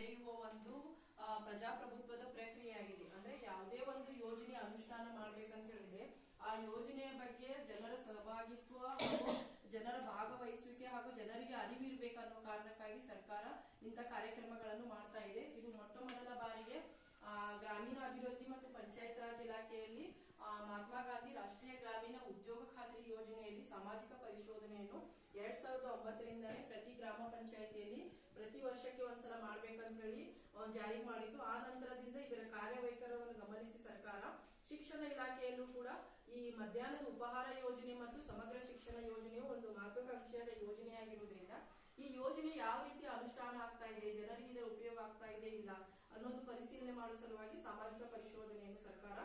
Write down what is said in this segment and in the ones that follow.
ನಡೆಯುವ ಒಂದು ಪ್ರಜಾಪ್ರಭುತ್ವದ ಪ್ರಕ್ರಿಯೆಯಾಗಿದೆ. ಅಂದ್ರೆ ಯಾವುದೇ ಒಂದು ಯೋಜನೆ ಅನುಷ್ಠಾನ ಮಾಡ್ಬೇಕಂತ ಹೇಳಿದ್ರೆ, ಆ ಯೋಜನೆಯ ಬಗ್ಗೆ ಜನರ ಸಹಭಾಗಿತ್ವ ಜನರ ಭಾಗವಹಿಸುವಿಕೆ ಹಾಗೂ ಜನರಿಗೆ ಅರಿವು ಇರ್ಬೇಕನ್ನೋ ಕಾರಣಕ್ಕಾಗಿ ಸರ್ಕಾರ ಇಂಥ ಕಾರ್ಯಕ್ರಮಗಳನ್ನು ಮಾಡ್ತಾ ಇದೆ ಇದು ಮೊಟ್ಟ ಮೊದಲ ಬಾರಿಗೆ ಆ, ಗ್ರಾಮೀಣಾಭಿವೃದ್ಧಿ ಮತ್ತು ಪಂಚಾಯತ್ ರಾಜ್ ಇಲಾಖೆಯಲ್ಲಿ ಆ, ಮಹಾತ್ಮ ಗಾಂಧಿ ರಾಷ್ಟ್ರೀಯ ಗ್ರಾಮೀಣ ಉದ್ಯೋಗ ಖಾತ್ರಿ ಯೋಜನೆಯಲ್ಲಿ ಸಾಮಾಜಿಕ ಪರಿಶೋಧನೆಯನ್ನು ಎರಡ್ ಸಾವಿರದ ಒಂಬತ್ತರಿಂದಲೇ ಪ್ರತಿ ಗ್ರಾಮ ಪಂಚಾಯತಿಯಲ್ಲಿ ಪ್ರತಿ ವರ್ಷಕ್ಕೆ ಒಂದ್ಸಲ ಮಾಡ್ಬೇಕಂತ ಹೇಳಿ ಆ, ಜಾರಿ ಮಾಡಿದ್ದು. ಆ ನಂತರದಿಂದ ಇದರ ಕಾರ್ಯವೈಖರವನ್ನು ಗಮನಿಸಿ ಸರ್ಕಾರ ಶಿಕ್ಷಣ ಇಲಾಖೆಯಲ್ಲೂ ಕೂಡ ಈ ಮಧ್ಯಾಹ್ನದ ಉಪಹಾರ ಯೋಜನೆ ಮತ್ತು ಸಮಗ್ರ ಶಿಕ್ಷಣ ಯೋಜನೆಯು ಒಂದು ಮಹತ್ವಾಕಾಂಕ್ಷೆಯಾದ ಯೋಜನೆಯಾಗಿರುವುದರಿಂದ ಈ ಯೋಜನೆ ಯಾವ ರೀತಿ ಅನುಷ್ಠಾನ ಆಗ್ತಾ ಇದೆ, ಜನರಿಗೆ ಇದರ ಉಪಯೋಗ ಆಗ್ತಾ ಇದೆ ಇಲ್ಲ ಅನ್ನೋದು ಪರಿಶೀಲನೆ ಮಾಡುವ ಸಲುವಾಗಿ ಸಾಮಾಜಿಕ ಪರಿಶೋಧನೆಯನ್ನು ಸರ್ಕಾರ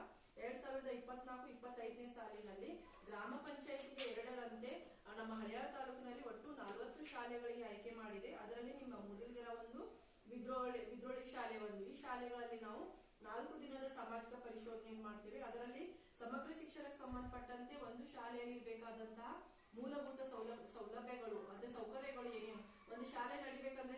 ಎರಡ್ ಸಾವಿರದ ಇಪ್ಪತ್ನಾಲ್ಕು ಇಪ್ಪತ್ತೈದನೇ ಸಾಲಿನಲ್ಲಿ ಗ್ರಾಮ ಪಂಚಾಯಿತಿಗೆ ಎರಡರಂತೆ ನಮ್ಮ ಹಳೆಯ ತಾಲೂಕಿನಲ್ಲಿ ಒಟ್ಟು ನಲವತ್ತು ಶಾಲೆಗಳಿಗೆ ಆಯ್ಕೆ ಮಾಡಿದೆ. ಅದರಲ್ಲಿ ನಿಮ್ಮ ಮುದಿಲ್ಗೆರ ಒಂದು ವಿದ್ರೋಳಿ ವಿದ್ರೋಳಿ ಶಾಲೆ ಒಂದು ಈ ಶಾಲೆಗಳಲ್ಲಿ ನಾವು ನಾಲ್ಕು ದಿನದ ಸಾಮಾಜಿಕ ಪರಿಶೋಧನೆ ಮಾಡ್ತೀವಿ. ಅದರಲ್ಲಿ ಸಮಗ್ರ ಶಿಕ್ಷಣಕ್ಕೆ ಸಂಬಂಧಪಟ್ಟಂತೆ ಒಂದು ಶಾಲೆಯಲ್ಲಿ ಬೇಕಾದಂತಹ ಮೂಲಭೂತ ಸೌಲಭ್ಯ ಸೌಲಭ್ಯಗಳು, ಅಂದ್ರೆ ಸೌಕರ್ಯಗಳು ಏನೇನು? ಒಂದು ಶಾಲೆ ನಡಿಬೇಕಂದ್ರೆ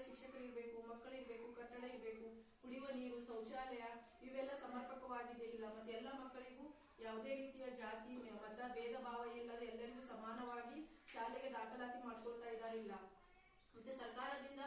ಮಕ್ಕಳು ಇರಬೇಕು, ಕಟ್ಟಡ ಇರಬೇಕು, ಕುಡಿಯುವ ನೀರು, ಶೌಚಾಲಯ, ಇವೆಲ್ಲ ಸಮರ್ಪಕವಾಗಿದೆ ಇಲ್ಲ? ಮತ್ತೆ ಎಲ್ಲ ಮಕ್ಕಳಿಗೂ ಯಾವುದೇ ರೀತಿಯ ಜಾತಿ, ಮತ, ಭೇದ, ಭಾವ ಇಲ್ಲದೆ ಎಲ್ಲರಿಗೂ ಸಮಾನವಾಗಿ ಶಾಲೆಗೆ ದಾಖಲಾತಿ ಮಾಡ್ಕೊಳ್ತಾ ಇದ್ದಾರೆ ಇಲ್ಲ? ಮತ್ತೆ ಸರ್ಕಾರದಿಂದ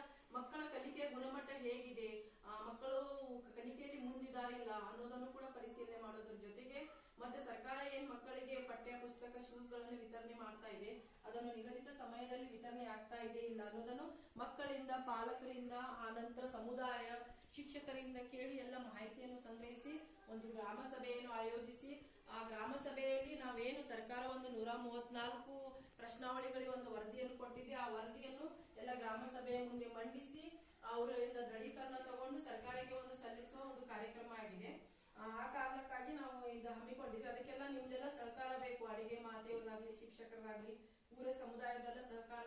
ಮುಂದಿದಾರಿಲ್ಲ ಅನ್ನೋದನ್ನು ಕೂಡ ಪರಿಶೀಲನೆ ಮಾಡೋದ್ರ ಜೊತೆಗೆ ಮತ್ತೆ ಸರ್ಕಾರ ಏನ್ ಮಕ್ಕಳಿಗೆ ಪಠ್ಯ ಪುಸ್ತಕ ಶೂಸ್ಗಳನ್ನು ವಿತರಣೆ ಮಾಡ್ತಾ ಇದೆ, ಅದನ್ನು ನಿಗದಿತ ಸಮಯದಲ್ಲಿ ವಿತರಣೆ ಆಗ್ತಾ ಇದೆ ಇಲ್ಲ ಅನ್ನೋದನ್ನು ಮಕ್ಕಳಿಂದ, ಪಾಲಕರಿಂದ ಆನಂತರ ಸಮುದಾಯ ಶಿಕ್ಷಕರಿಂದ ಕೇಳಿ ಎಲ್ಲ ಮಾಹಿತಿಯನ್ನು ಸಂಗ್ರಹಿಸಿ, ಒಂದು ಗ್ರಾಮ ಸಭೆಯನ್ನು ಆಯೋಜಿಸಿ, ಆ ಗ್ರಾಮ ಸಭೆಯಲ್ಲಿ ನಾವೇನು ಸರ್ಕಾರ ಒಂದು ನೂರ ಮೂವತ್ನಾಲ್ಕು ಪ್ರಶ್ನಾವಳಿಗಳಿಗೆ ಒಂದು ವರದಿಯನ್ನು ಕೊಟ್ಟಿದೆ, ಆ ವರದಿಯನ್ನು ಎಲ್ಲ ಗ್ರಾಮ ಸಭೆಯ ಮುಂದೆ ಮಂಡಿಸಿ, ಅವರಿಂದ ದೃಢೀಕರಣ ತಗೊಂಡು ಸರ್ಕಾರಕ್ಕೆ ಒಂದು ಸಲ್ಲಿಸುವ ಒಂದು ಆಗಿದೆ ಆ ಕಾರಣಕ್ಕಾಗಿ ನಾವು ಇದು ಹಮ್ಮಿಕೊಂಡಿದ್ವಿ ಅದಕ್ಕೆಲ್ಲ ನಿಮ್ದೆಲ್ಲ ಸಹಕಾರ ಬೇಕು. ಅಡಿಗೆ ಮಾತೆಯವರಾಗ್ಲಿ ಶಿಕ್ಷಕರಾಗ್ಲಿ, ಊರ ಸಮುದಾಯದಲ್ಲ ಸಹಕಾರ